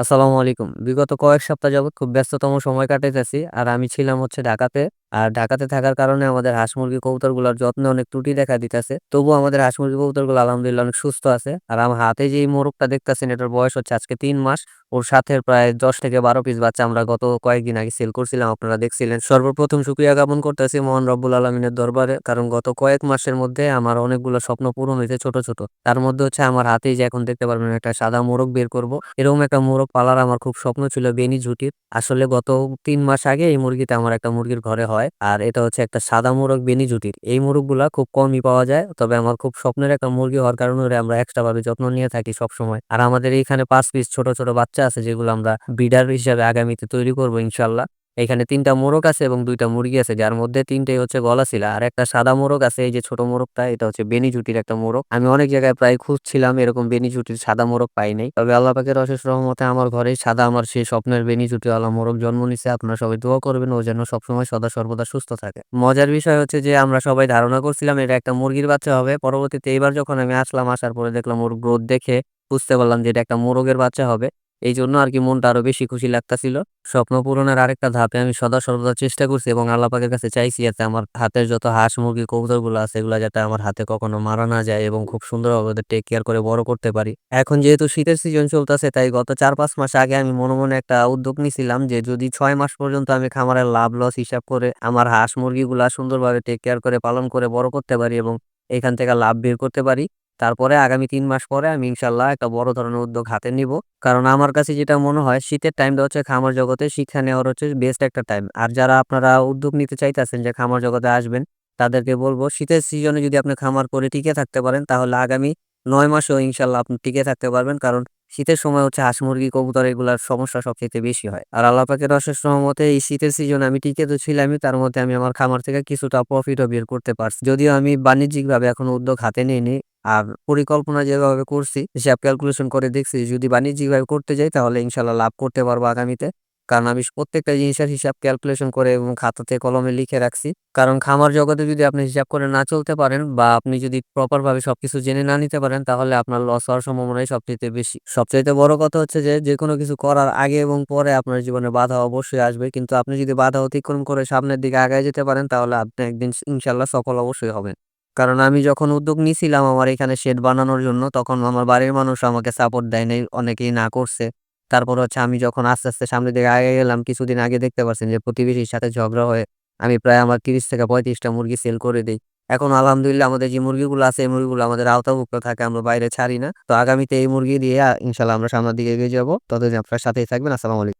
আসসালামু আলাইকুম। বিগত কয়েক সপ্তাহ যাবৎ খুব ব্যস্ততম সময় কাটাইতেছি। আর আমি ছিলাম হচ্ছে ঢাকাতে। আর ঢাকাতে থাকার কারণে আমাদের হাঁস মুরগি কবুতরগুলোর যত্নে অনেক ত্রুটি দেখা দিতেছে। তবুও আমাদের হাঁস মুরগি কবুতরগুলো আলহামদুলিল্লাহ অনেক সুস্থ আছে। আর আমার হাতে যে এই মোরগটা দেখতেছেন এটার বয়স হচ্ছে আজকে তিন মাস। ওর সাথে প্রায় ১০ থেকে ১২ পিস বাচ্চা আমরা গত কয়েকদিন আগে সেল করছিলাম আপনারা দেখছিলেন। সর্বপ্রথম শুকরিয়া জ্ঞাপন করতেছি মহান রব্বুল আলমিনের দরবারে। কারণ গত কয়েক মাসের মধ্যে আমার অনেকগুলো স্বপ্ন পূরণ হয়েছে ছোট, ছোট। তার মধ্যে হচ্ছে আমার হাতেই যে এখন দেখতে পারবেন একটা সাদা মোরগ বের করব। এরকম একটা মোরগ পালার আমার খুব স্বপ্ন ছিল বেনি ঝুটির। আসলে গত তিন মাস আগে এই মুরগিটা আমার একটা মুরগির ঘরে হয়। আর এটা হচ্ছে একটা সাদা মোরগ বেনি ঝুটির। এই মোরগগুলা খুব কমই পাওয়া যায়। তবে আমার খুব স্বপ্নের একটা মুরগি হওয়ার কারণে আমরা এক্সট্রা ভাবে যত্ন নিয়ে থাকি সবসময়। আর আমাদের এইখানে পাঁচ পিস ছোট, ছোট বাচ্চা আছে যেগুলো আমরা ব্রিডার হিসাবে আগামীতে তৈরি করব, ইনশাল্লাহ এখানে তিনটা মোরগ আছে এবং দুইটা মুরগি আছে, যার মধ্যে ৩ টাই হচ্ছে গলাচিলা। আর একটা সাদা মোরগ আছে, এই যে ছোট মোরগটা, এটা হচ্ছে বেনি ঝুটির একটা মোরগ। আমি অনেক জায়গায় প্রায় খুঁজছিলাম, এরকম বেনি ঝুটির সাদা মোরগ পাই নাই। তবে আল্লাহ পাকের অশেষ রহমতে আমার ঘরে সাদা আমার সেই স্বপ্নের বেনি ঝুটিওয়ালা মোরগ জন্ম নিছে। আপনারা সবাই দোয়া করবেন, ও যেন সবসময় সদা সর্বদা সুস্থ থাকে। মজার বিষয় হচ্ছে যে, আমরা সবাই ধারণা করছিলাম এটা একটা মুরগির বাচ্চা হবে। পরবর্তীতে এইবার যখন আমি আসলাম, আসার পরে দেখলাম ওর গ্রোথ দেখে বুঝতে পারলাম যে এটা একটা মোরগের বাচ্চা হবে। এইজন্য আরকি মনটা আরও বেশি খুশি লাগতাছিল। স্বপ্ন পূরণের আরেকটা ধাপে আমি সদা সর্বদা চেষ্টা করছি এবং আল্লাহ পাকের কাছে চাইছি যাতে আমার হাতের যত হাঁস, মুরগি, কবুতরগুলো আছে এগুলা যাতে আমার হাতে কখনো মারা না যায় এবং খুব সুন্দরভাবে ওদের টেক কেয়ার করে বড় করতে পারি। এখন যেহেতু শীতের সিজন চলতেছে তাই গত ৪-৫ মাস আগে আমি মনে, মনে একটা উদ্যোগ নিছিলাম যে যদি ছয় মাস পর্যন্ত আমি খামারের লাভ লস হিসাব করে আমার হাঁস, মুরগিগুলা সুন্দরভাবে টেক কেয়ার করে পালন করে বড় করতে পারি এবং এখান থেকে লাভ বের করতে পারি। তারপরে আগামী তিন মাস পরে আমি ইনশাল্লাহ একটা বড় ধরনের উদ্যোগ হাতে নিব। কারণ আমার কাছে যেটা মনে হয় শীতের টাইমটা হচ্ছে খামার জগতে শিক্ষা নেওয়ার হচ্ছে বেস্ট একটা টাইম। আর যারা আপনারা উদ্যোগ নিতে চাইতেছেন যে খামার জগতে আসবেন তাদেরকে বলব শীতের সিজনে যদি আপনি খামার করে টিকে থাকতে পারেন তাহলে আগামী নয় মাসেও ইনশাল্লাহ আপনি টিকে থাকতে পারবেন। কারণ শীতের সময় হচ্ছে হাঁস, মুরগি, কবুতর এগুলার সমস্যা সবচাইতে বেশি হয়। আর আল্লাহ পাকের অশেষ রহমতে এই শীতের সিজনে আমি টিকে তো ছিলামই তার মধ্যে আমি আমার খামার থেকে কিছুটা প্রফিটও বের করতে পারছি। যদিও আমি বাণিজ্যিকভাবে এখনও উদ্যোগ হাতে নিইনি। আর পরিকল্পনা যেভাবে করছি, হিসাব ক্যালকুলেশন করে দেখছি, যদি বাণিজ্যিকভাবে করতে যাই তাহলে ইনশাল্লাহ লাভ করতে পারব আগামীতে। কারণ আমি প্রত্যেকটা জিনিসের হিসাব ক্যালকুলেশন করে এবং খাতাতে কলমে লিখে রাখছি। কারণ খামার জগতে যদি আপনি হিসাব করে না চলতে পারেন বা আপনি যদি প্রপার ভাবে সবকিছু জেনে না নিতে পারেন, তাহলে আপনার লস হওয়ার সম্ভাবনাই সবচাইতে বেশি। সবচাইতে বড় কথা হচ্ছে যে, যেকোনো কিছু করার আগে এবং পরে আপনার জীবনে বাধা অবশ্যই আসবে। কিন্তু আপনি যদি বাধা অতিক্রম করে সামনের দিকে আগায় যেতে পারেন, তাহলে আপনি একদিন ইনশাল্লাহ সফল অবশ্যই হবেন। কারণ আমি যখন উদ্যোগ নিছিলাম আমার এখানে শেড বানানোর জন্য তখন আমার বাড়ির মানুষ আমাকে সাপোর্ট দেয় নাই। অনেকেই না করছে। তারপর হচ্ছে আমি যখন আস্তে, আস্তে সামনের দিকে আগে গেলাম কিছুদিন আগে দেখতে পারছেন যে প্রতিবেশীর সাথে ঝগড়া হয়ে আমি প্রায় আমার ৩০ থেকে পঁয়ত্রিশটা মুরগি সেল করে দিই এখন আলহামদুলিল্লাহ আমাদের যে মুরগিগুলো আছে এই মুরগিগুলো আমাদের আওতাভুক্ত থাকে আমরা বাইরে ছাড়ি না। তো আগামীতে এই মুরগি দিয়ে আ ইনশাআল্লাহ আমরা সামনের দিকে এগিয়ে যাব। ততদিন আপনার সাথেই থাকবেন। আসসালামু আলাইকুম।